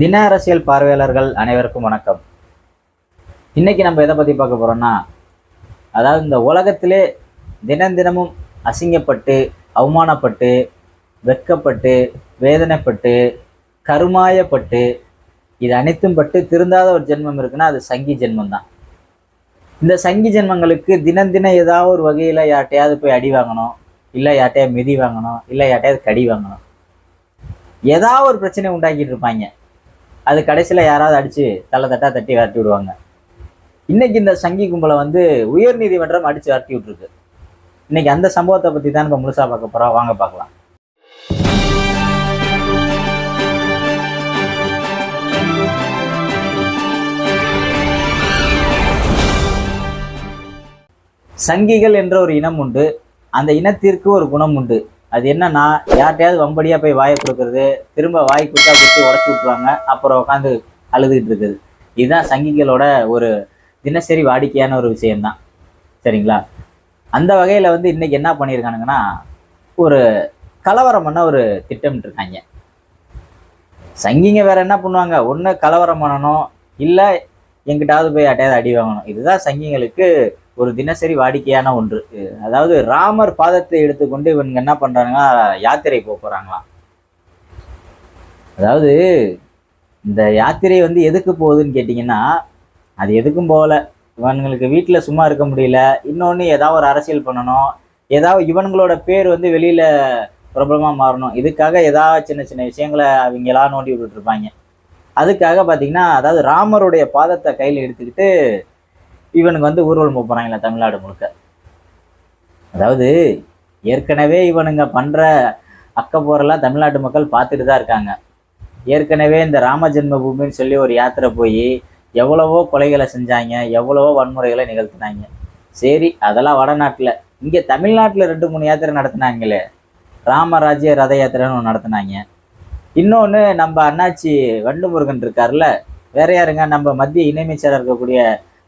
தின அரசியல் பார்வையாளர்கள் அனைவருக்கும் வணக்கம். இன்னைக்கு நம்ம எதை பற்றி பார்க்க போகிறோம்னா அதாவது இந்த உலகத்திலே தினம் தினமும் அசிங்கப்பட்டு அவமானப்பட்டு வெட்கப்பட்டு வேதனைப்பட்டு கருமாயப்பட்டு இது அனைத்தும் பட்டு திருந்தாத ஒரு ஜென்மம் இருக்குன்னா அது சங்கி ஜென்மம் தான் இந்த சங்கி ஜென்மங்களுக்கு தினம் தினம் ஏதாவது ஒரு வகையில் யார்ட்டையாவது போய் அடி வாங்கணும் இல்லை யார்ட்டையாவது மிதி வாங்கணும் இல்லை யார்ட்டையாவது கடி வாங்கணும். ஏதாவது ஒரு பிரச்சனை உண்டாக்கிட்டு இருப்பாங்க. அது கடைசியில் யாராவது அடித்து தலை தட்டா தட்டி விரட்டி விடுவாங்க. இன்னைக்கு இந்த சங்கி கும்பலை வந்து உயர் நீதிமன்றம் அடித்து விரட்டி விட்டுருக்கு. இன்னைக்கு அந்த சம்பவத்தை பற்றி தான் நம்ம முழுசாக பார்க்க போகிறோம் வாங்க பார்க்கலாம். சங்கிகள் என்ற ஒரு இனம் உண்டு. அந்த இனத்திற்கு ஒரு குணம் உண்டு. அது என்னன்னா யார்கிட்டயாவது வம்படியா போய் வாயை கொடுக்கறது திரும்ப வாய் குத்தா குத்தி உடச்சி விட்ருவாங்க அப்புறம் உட்காந்து அழுதுகிட்டு இருக்குது. இதுதான் சங்கிகளோட ஒரு தினசரி வாடிக்கையான ஒரு விஷயம்தான். சரிங்களா? அந்த வகையில் வந்து இன்னைக்கு என்ன பண்ணியிருக்கானுங்கன்னா ஒரு கலவரம் பண்ண ஒரு திட்டம் இருக்காங்க சங்கிங்க வேற என்ன பண்ணுவாங்க? ஒன்று கலவரம் பண்ணணும் இல்லை எங்கிட்டாவது போய் அட்டையாவது அடி வாங்கணும். இதுதான் சங்கிங்களுக்கு ஒரு தினசரி வாடிக்கையான ஒன்று. அதாவது ராமர் பாதத்தை எடுத்துக்கொண்டு இவங்க என்ன பண்ணுறாங்கன்னா யாத்திரை போக போகிறாங்களாம் அதாவது இந்த யாத்திரை வந்து எதுக்கு போகுதுன்னு கேட்டிங்கன்னா அது எதுக்கும் போகல. இவனுங்களுக்கு வீட்டில் சும்மா இருக்க முடியல. இன்னொன்று ஏதாவது ஒரு அரசியல் பண்ணணும். ஏதாவது இவனுங்களோட பேர் வந்து வெளியில் பிரபலமாக மாறணும். இதுக்காக ஏதாவது சின்ன சின்ன விஷயங்களை அவங்களாம் நோண்டி விட்டுருப்பாங்க அதுக்காக பார்த்தீங்கன்னா அதாவது ராமருடைய பாதத்தை கையில் எடுத்துக்கிட்டு இவனுக்கு வந்து ஊர்வலம் போகிறாங்களே தமிழ்நாடு முழுக்க. அதாவது ஏற்கனவே இவனுங்க பண்ணுற அக்கப்போரெல்லாம் தமிழ்நாட்டு மக்கள் பார்த்துட்டு தான் இருக்காங்க. ஏற்கனவே இந்த ராம ஜென்ம பூமின்னு சொல்லி ஒரு யாத்திரை போய் எவ்வளவோ கொலைகளை செஞ்சாங்க எவ்வளவோ வன்முறைகளை நிகழ்த்தினாங்க. சரி அதெல்லாம் வடநாட்டில். இங்கே தமிழ்நாட்டில் ரெண்டு மூணு யாத்திரை நடத்தினாங்களே. ராமராஜ்ய ரத யாத்திரைன்னு ஒன்று நடத்தினாங்க. இன்னொன்று நம்ம அண்ணாச்சி வண்டுமுருகன் இருக்கார்ல வேற யாருங்க? நம்ம மத்திய இணையமைச்சராக இருக்கக்கூடிய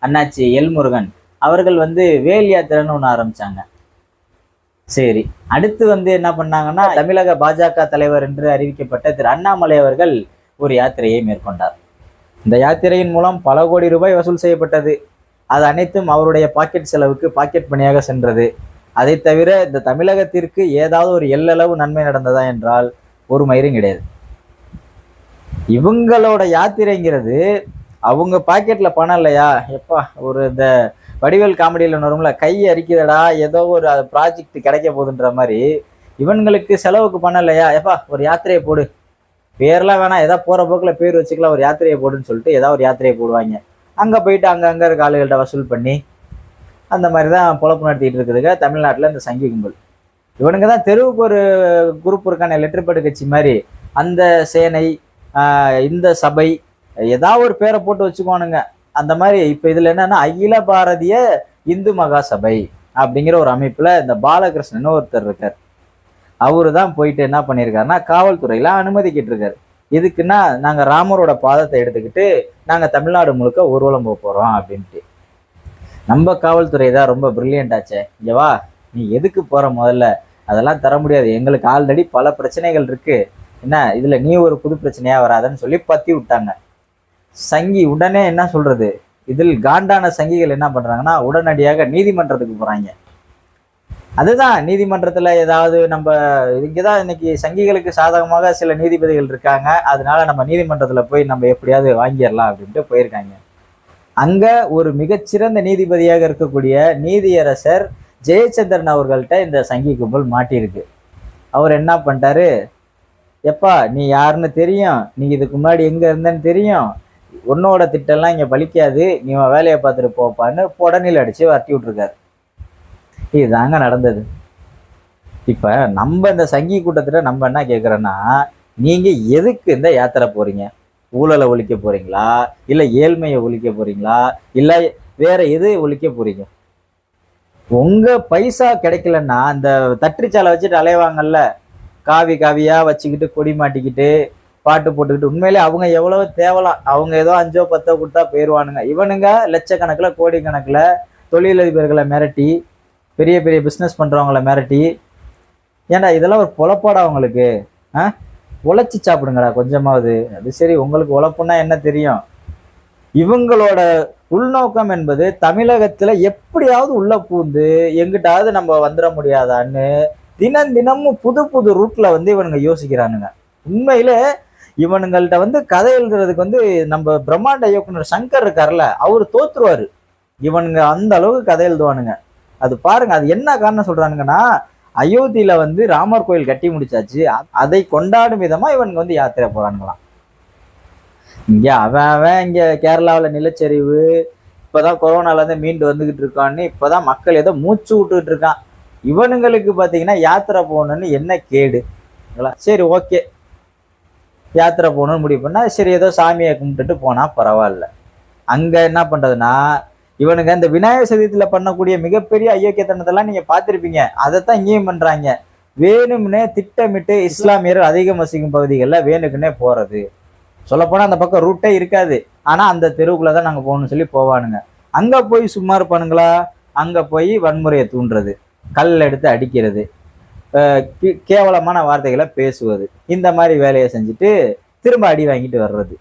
அண்ணாச்சி எல் முருகன் அவர்கள் வந்து வேல் யாத்திரைன்னு ஒன்று ஆரம்பிச்சாங்க. சரி அடுத்து வந்து என்ன பண்ணாங்கன்னா தமிழக பாஜக தலைவர் என்று அறிவிக்கப்பட்ட திரு அண்ணாமலை அவர்கள் ஒரு யாத்திரையை மேற்கொண்டார். இந்த யாத்திரையின் மூலம் பல கோடி ரூபாய் வசூல் செய்யப்பட்டது. அது அனைத்தும் அவருடைய பாக்கெட் செலவுக்கு பாக்கெட் பணியாக சென்றது. அதை தவிர இந்த தமிழகத்திற்கு ஏதாவது ஒரு எல்லளவு நன்மை நடந்ததா என்றால் ஒரு மயிரும் கிடையாது. இவங்களோட யாத்திரைங்கிறது அவங்க பாக்கெட்ல பணம் இல்லையா? எப்பா ஒரு இந்த வடிவேல் காமெடியில் வரும்ல கை அரிக்குதடா ஏதோ ஒரு ப்ராஜெக்ட் கிடைக்க போகுதுன்ற மாதிரி. இவன்களுக்கு செலவுக்கு பணம் இல்லையா? எப்பா ஒரு யாத்திரையை போடு. பேர்லாம் வேணாம் ஏதாவது போகிற போக்கில் பேர் வச்சுக்கலாம் ஒரு யாத்திரையை போடுன்னு சொல்லிட்டு ஏதாவது ஒரு யாத்திரையை போடுவாங்க. அங்கே போயிட்டு அங்கே இருக்க ஆளுகள்கிட்ட வசூல் பண்ணி அந்த மாதிரி தான் பொழப்பு நடத்திட்டு இருக்குதுங்க தமிழ்நாட்டில் இந்த சங்கி கும்பல். இவனுங்க தான் தெருவுக்கு ஒரு குரூப் இருக்கான லெட்டர்பேடு கட்சி மாதிரி. அந்த சேனை இந்த சபை ஏதாவது ஒரு பேரை போட்டு வச்சுக்கோனுங்க அந்த மாதிரி இப்போ இதில் என்னன்னா அகில பாரதிய இந்து மகா சபை அப்படிங்கிற ஒரு அமைப்பில் இந்த பாலகிருஷ்ணன் ஒருத்தர் இருக்கார். அவரு தான் போயிட்டு என்ன பண்ணியிருக்காருன்னா காவல்துறையில அனுமதிக்கிட்டு இருக்காரு எதுக்குன்னா நாங்கள் ராமரோட பாதத்தை எடுத்துக்கிட்டு நாங்கள் தமிழ்நாடு முழுக்க ஊர்வலம் போக போகிறோம் அப்படின்ட்டு. நம்ம காவல்துறை தான் ரொம்ப பிரில்லியண்ட் ஆச்சே. இங்க வா நீ எதுக்கு போகிற முதல்ல? அதெல்லாம் தர முடியாது. எங்களுக்கு ஆல்ரெடி பல பிரச்சனைகள் இருக்குது என்ன இதில் நீ ஒரு புது பிரச்சனையாக வராதன்னு சொல்லி பற்றி விட்டாங்க. சங்கி உடனே என்ன சொல்றது? இதில் காண்டான சங்கிகள் என்ன பண்றாங்கன்னா உடனடியாக நீதிமன்றத்துக்கு போறாங்க. அதுதான் நீதிமன்றத்துல ஏதாவது நம்ம இங்கே தான் இன்னைக்கு சங்கிகளுக்கு சாதகமாக சில நீதிபதிகள் இருக்காங்க. அதனால நம்ம நீதிமன்றத்தில் போய் நம்ம எப்படியாவது வாங்கிடலாம் அப்படின்ட்டு போயிருக்காங்க. அங்க ஒரு மிகச்சிறந்த நீதிபதியாக இருக்கக்கூடிய நீதியரசர் ஜெயச்சந்திரன் அவர்கள்ட்ட இந்த சங்கி கும்பல் மாட்டியிருக்கு. அவர் என்ன பண்ணிட்டாரு? எப்பா நீ யாருன்னு தெரியும்? நீ இதுக்கு முன்னாடி எங்க இருந்தேன்னு தெரியும்? உன்னோட திட்டம்லாம் இங்கே பலிக்காது. நீ வேலையை பார்த்துட்டு போப்பான்னு புடனில் அடித்து வரட்டி விட்ருக்காரு இதுதாங்க நடந்தது. இப்போ நம்ம இந்த சங்கி கூட்டத்தில் நம்ம என்ன கேட்குறோன்னா நீங்கள் எதுக்கு இந்த யாத்திரை போகிறீங்க ஊழலை ஒழிக்க போகிறீங்களா இல்லை ஏழ்மையை ஒழிக்க போகிறீங்களா இல்லை வேற எது ஒழிக்க போகிறீங்க உங்கள் பைசா கிடைக்கலன்னா அந்த தட்டுச்சாலை வச்சுட்டு அலைவாங்கல்ல? காவி காவியாக வச்சுக்கிட்டு கொடி மாட்டிக்கிட்டு பாட்டு போட்டுக்கிட்டு உண்மையிலே அவங்க எவ்வளவு தேவலாம் அவங்க ஏதோ அஞ்சோ பத்தோ கொடுத்தா போயிடுவானுங்க இவனுங்க லட்சக்கணக்கில் கோடிக்கணக்கில் தொழிலதிபர்களை மிரட்டி பெரிய பெரிய பிஸ்னஸ் பண்ணுறவங்கள மிரட்டி. ஏன்டா இதெல்லாம் ஒரு பொழப்பாடா அவங்களுக்கு ஆ? உழைச்சி சாப்பிடுங்கடா கொஞ்சமாவது. அது சரி உங்களுக்கு உழைப்புன்னா என்ன தெரியும்? இவங்களோட உள்நோக்கம் என்பது தமிழகத்தில் எப்படியாவது உள்ளே பூந்து எங்கிட்டாவது நம்ம வந்துட முடியாதான்னு தினம் தினமும் புது புது ரூட்டில் வந்து இவனுங்க யோசிக்கிறானுங்க. உண்மையிலே இவனுங்கள்ட்ட வந்து கதை எழுதுறதுக்கு வந்து நம்ம பிரம்மாண்ட இயக்குனர் சங்கர் இருக்கார்ல அவர் தோத்துருவாரு. இவனுங்க அந்த அளவுக்கு கதை எழுதுவானுங்க. அது பாருங்க அது என்ன காரணம் சொல்றானுங்கன்னா அயோத்தியில வந்து ராமர் கோயில் கட்டி முடிச்சாச்சு. அதை கொண்டாடும் விதமா இவனுங்க வந்து யாத்திரை போறானுங்களாம். இங்க அவன் அவன் இங்க கேரளாவில் நிலச்சரிவு இப்போதான் கொரோனால இருந்து மீண்டு வந்துகிட்டு இருக்கான்னு இப்போதான் மக்கள் ஏதோ மூச்சு விட்டுக்கிட்டு இருக்கான். இவனுங்களுக்கு பார்த்தீங்கன்னா யாத்திரை போகணும்னு என்ன கேடுங்களா சரி ஓகே. யாத்திரை போகணும்னு முடிவு பண்ணால் சரி ஏதோ சாமியை கும்பிட்டுட்டு போனால் பரவாயில்ல. அங்கே என்ன பண்ணுறதுன்னா இவனுங்க இந்த விநாயகர் சதுர்த்தியில் பண்ணக்கூடிய மிகப்பெரிய ஐயோக்கியத்தனத்தெல்லாம் நீங்கள் பார்த்துருப்பீங்க. அதைத்தான் இங்கேயும் பண்ணுறாங்க வேணும்னே திட்டமிட்டு இஸ்லாமியர் அதிகம் வசிக்கும் பகுதிகளில் வேணுக்குன்னே போகிறது சொல்லப்போனால் அந்த பக்கம் ரூட்டே இருக்காது. ஆனால் அந்த தெருவுக்குள்ளே தான் நாங்கள் போகணும்னு சொல்லி போவானுங்க. அங்கே போய் சும்மா இருப்பானுங்களா? அங்கே போய் வன்முறையை தூண்டுறது. கல் எடுத்து அடிக்கிறது. கேவலமான வார்த்தைகளை பேசுவது. இந்த மாதிரி வேலையை செஞ்சுட்டு திரும்ப அடி வாங்கிட்டு வர்றது.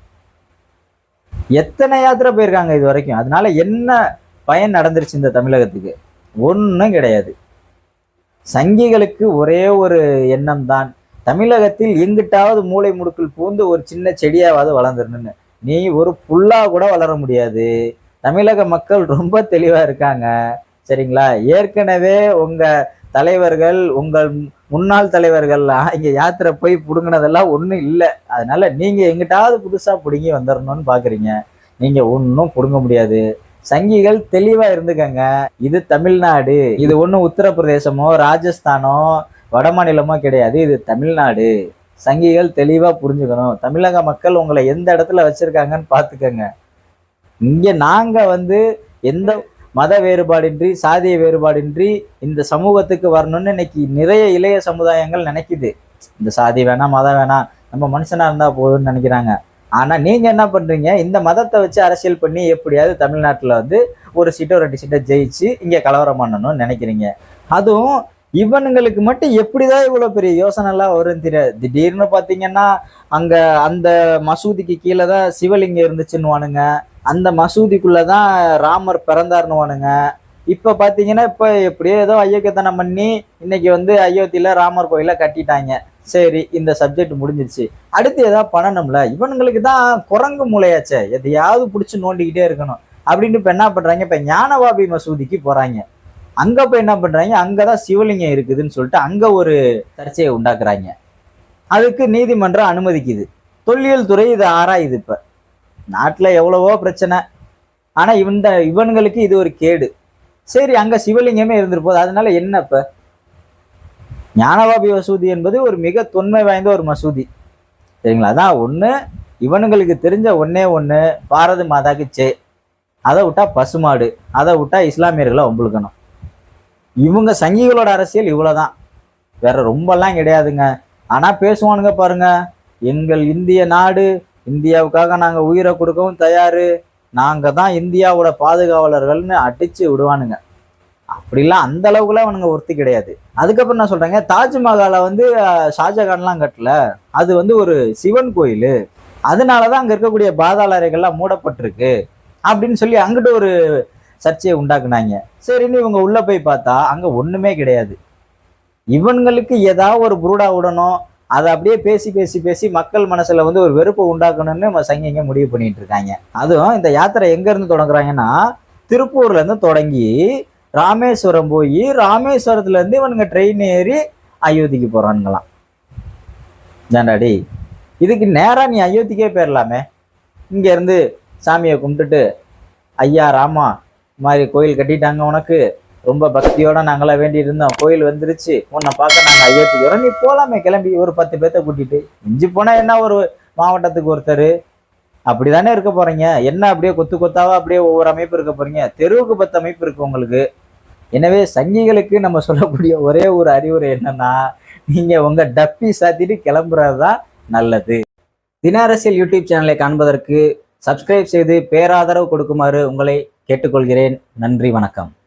எத்தனை யாத்திரை போயிருக்காங்க இது வரைக்கும்? அதனால என்ன பயன் நடந்துருச்சு இந்த தமிழகத்துக்கு? ஒன்றும் கிடையாது. சங்கிகளுக்கு ஒரே ஒரு எண்ணம் தான். தமிழகத்தில் எங்கிட்டாவது மூளை முடுக்கில் பூந்து ஒரு சின்ன செடியாவது வளர்ந்துடணும்னு நீ ஒரு புல்லா கூட வளர முடியாது. தமிழக மக்கள் ரொம்ப தெளிவாக இருக்காங்க. சரிங்களா? ஏற்கனவே உங்கள் தலைவர்கள் உங்கள் முன்னாள் தலைவர்கள்லாம் இங்கே யாத்திரை போய் பிடுங்கினதெல்லாம் ஒன்றும் இல்லை. அதனால நீங்கள் எங்கிட்டாவது புதுசாக பிடுங்கி வந்துடணும்னு பார்க்குறீங்க நீங்கள் ஒன்றும் பிடுங்க முடியாது. சங்கிகள் தெளிவாக இருந்துக்கங்க. இது தமிழ்நாடு. இது ஒன்றும் உத்தரப்பிரதேசமோ ராஜஸ்தானோ வடமாநிலமோ கிடையாது. இது தமிழ்நாடு. சங்கிகள் தெளிவாக புரிஞ்சுக்கணும். தமிழக மக்கள் உங்களை எந்த இடத்துல வச்சுருக்காங்கன்னு பார்த்துக்கங்க இங்கே நாங்கள் வந்து எந்த மத வேறுபாடின்றி சாதிய வேறுபாடின்றி இந்த சமூகத்துக்கு வரணும்னு இன்னைக்கு நிறைய இளைய சமுதாயங்கள் நினைக்குது. இந்த சாதி வேணாம் மதம் வேணாம் நம்ம மனுஷனா இருந்தா போதும்னு நினைக்கிறாங்க. ஆனா நீங்க என்ன பண்றீங்க? இந்த மதத்தை வச்சு அரசியல் பண்ணி எப்படியாவது தமிழ்நாட்டுல வந்து ஒரு சீட்டோ ரெண்டு சீட்டை ஜெயிச்சு இங்க கலவரம் பண்ணணும்னு நினைக்கிறீங்க. அதுவும் இவனுங்களுக்கு மட்டும் எப்படிதான் இவ்வளவு பெரிய யோசனை எல்லாம் வரும்னு தெரியாது திடீர்னு பாத்தீங்கன்னா அங்க அந்த மசூதிக்கு கீழே தான் சிவலிங்கம் இருந்துச்சுன்னுவானுங்க. அந்த மசூதிக்குள்ளதான் ராமர் பிறந்தாருன்னுவானுங்க. இப்போ பார்த்தீங்கன்னா இப்போ எப்படியோ ஏதோ ஐயோக்கியத்தனம் பண்ணி இன்னைக்கு வந்து அயோத்தியில் ராமர் கோயிலை கட்டிட்டாங்க. சரி இந்த சப்ஜெக்ட் முடிஞ்சிருச்சு. அடுத்து ஏதாவது பண்ணணும்ல? இவனுங்களுக்கு தான் குரங்கு மூளையாச்சே. எதையாவது பிடிச்சி நோண்டிக்கிட்டே இருக்கணும். அப்படின்னு இப்போ என்ன பண்ணுறாங்க இப்போ ஞானவாபி மசூதிக்கு போகிறாங்க அங்கே போய் என்ன பண்ணுறாங்க அங்கே தான் சிவலிங்கம் இருக்குதுன்னு சொல்லிட்டு அங்கே ஒரு சர்ச்சையை உண்டாக்குறாங்க. அதுக்கு நீதிமன்றம் அனுமதிக்குது. தொல்லியல் துறை இதை ஆராயுது இப்போ. நாட்டில் எவ்வளவோ பிரச்சனை. ஆனால் இந்த இவனுங்களுக்கு இது ஒரு கேடு. சரி அங்கே சிவலிங்கமே இருந்துட்டு அதனால என்ன இப்போ? ஞானவாபி மசூதி என்பது ஒரு மிக தொன்மை வாய்ந்த ஒரு மசூதி. சரிங்களா? அதான் ஒன்று இவனுங்களுக்கு தெரிஞ்ச ஒன்னே ஒன்று பாரத மாதாக்கு சே அதை விட்டா பசுமாடு அதை விட்டா இஸ்லாமியர்களை ஒம்புழுக்கணும். இவங்க சங்கிகளோட அரசியல் இவ்வளோதான் வேற ரொம்பலாம் கிடையாதுங்க. ஆனால் பேசுவானுங்க பாருங்க. எங்கள் இந்திய நாடு இந்தியாவுக்காக நாங்கள் உயிரை கொடுக்கவும் தயார். நாங்கள் தான் இந்தியாவோட பாதுகாவலர்கள்னு அடித்து விடுவானுங்க. அப்படிலாம் அந்த அளவுக்குலாம் அவனுங்க ஒருத்தி கிடையாது. அதுக்கப்புறம் நான் சொல்கிறேங்க தாஜ்மஹாலை வந்து ஷாஜகான்லாம் கட்டல. அது வந்து ஒரு சிவன் கோயில். அதனால தான் அங்கே இருக்கக்கூடிய பாதாள அறைகள்லாம் மூடப்பட்டிருக்கு. அப்படின்னு சொல்லி அங்கிட்டு ஒரு சர்ச்சையை உண்டாக்குனாங்க. சரின்னு இவங்க உள்ளே போய் பார்த்தா அங்கே ஒன்றுமே கிடையாது. இவன்களுக்கு ஏதாவது ஒரு புரூடா விடணும் அதை அப்படியே பேசி பேசி பேசி மக்கள் மனசுல வந்து ஒரு வெறுப்பை உண்டாக்கணும்னு நம்ம சங்கிங்க முடிவு பண்ணிட்டு இருக்காங்க. அதுவும் இந்த யாத்திரை எங்க இருந்து தொடங்குறாங்கன்னா திருப்பூர்ல இருந்து தொடங்கி ராமேஸ்வரம் போய் ராமேஸ்வரத்துல இருந்து இவனுங்க ட்ரெயின் ஏறி அயோத்திக்கு போறானுங்களாம். ஏண்டாடி இதுக்கு நேராக நீ அயோத்திக்கே போயிடலாமே இங்கேருந்து சாமியை கும்பிட்டுட்டு ஐயா ராமா இந்த மாதிரி கோயில் கட்டிட்டாங்க உனக்கு. ரொம்ப பக்தியோட நாங்களாம் வேண்டி இருந்தோம் கோயில் வந்துருச்சு. உன்னை பார்க்க நாங்க அயோத்திக்கு நீ போலாமே கிளம்பி ஒரு பத்து பேர்த்த கூட்டிட்டு. இஞ்சி போனா என்ன ஒரு மாவட்டத்துக்கு ஒருத்தர்? அப்படிதானே இருக்க போறீங்க. என்ன அப்படியே கொத்து கொத்தாவா அப்படியே ஒவ்வொரு அமைப்பு இருக்க போறீங்க? தெருவுக்கு பத்து அமைப்பு இருக்கு உங்களுக்கு. எனவே சங்கிகளுக்கு நம்ம சொல்லக்கூடிய ஒரே ஒரு அறிவுரை என்னன்னா நீங்க உங்க டப்பி சாத்திட்டு கிளம்புறதுதான் நல்லது. தின அரசியல் யூடியூப் சேனலை காண்பதற்கு சப்ஸ்கிரைப் செய்து பேராதரவு கொடுக்குமாறு உங்களை கேட்டுக்கொள்கிறேன். நன்றி வணக்கம்.